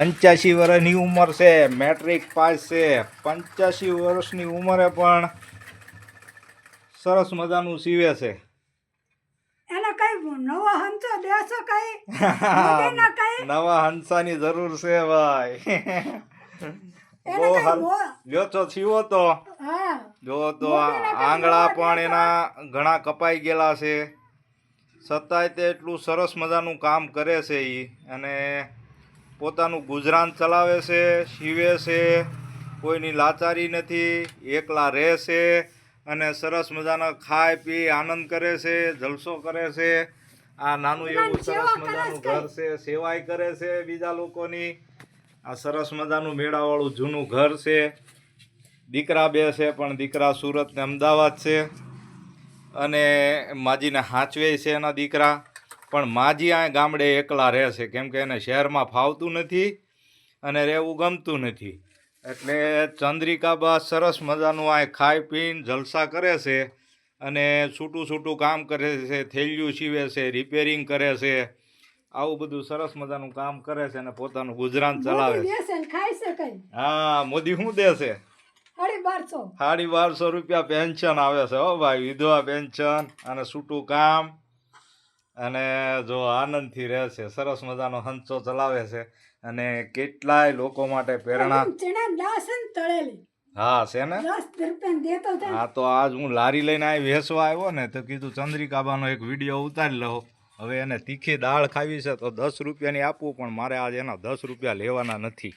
પંચ્યાસી વર્ષની ઉંમર છે મેટ્રિક પાસ છે. પંચ્યાસી વર્ષની ઉંમરે પણ સરસ મજાનું સીવે છે. એને કઈ નવો હંસો દેશો કઈ? નવા હંસાની જરૂર છે ભાઈ. જો તો સીવો તો. જો તો આંગળા પણ એના ઘણા કપાઈ ગયેલા છે. છતાંય તે એટલું સરસ મજાનું કામ કરે છે એ અને પોતાનું ગુજરાન ચલાવે છે સીવે છે કોઈની લાચારી નથી એકલા રહે છે અને સરસ મજાના ખાય પી આનંદ કરે છે જલસો કરે છે. આ નાનું એવું સરસ મજાનું ઘર છે સેવાય કરે છે બીજા લોકોની. આ સરસ મજાનું મેળાવાળું જૂનું ઘર છે. દીકરા બે છે પણ દીકરા સુરત ને અમદાવાદ છે. અને માજીને હાચવે છે એના દીકરા. પણ માજી આ ગામડે એકલા રહે છે કેમ કે એને શહેરમાં ફાવતું નથી અને રહેવું ગમતું નથી. એટલે ચંદ્રિકાબા સરસ મજાનું આ ખાઈ પીને જલસા કરે છે અને છૂટું છૂટું કામ કરે છે થેલિયું સીવે છે રિપેરિંગ કરે છે. આવું બધું સરસ મજાનું કામ કરે છે અને પોતાનું ગુજરાન ચલાવે છે. દેશે હા મોદી શું દે છે સાડી બારસો રૂપિયા પેન્શન આવે છે હો ભાઈ વિધવા પેન્શન અને છૂટું કામ. અને જો આનંદથી રહે છે સરસ મજાનો હંચો ચલાવે છે અને કેટલાય લોકો માટે પ્રેરણા હા છે ને? હા તો આજ હું લારી લઈને આવી વેસવા આવ્યો ને તો કીધું ચંદ્રિકાબાનો એક વીડિયો ઉતારી લઉં. હવે એને તીખી દાળ ખાવી છે તો દસ રૂપિયાની આપવું પણ મારે આજે એના દસ રૂપિયા લેવાના નથી.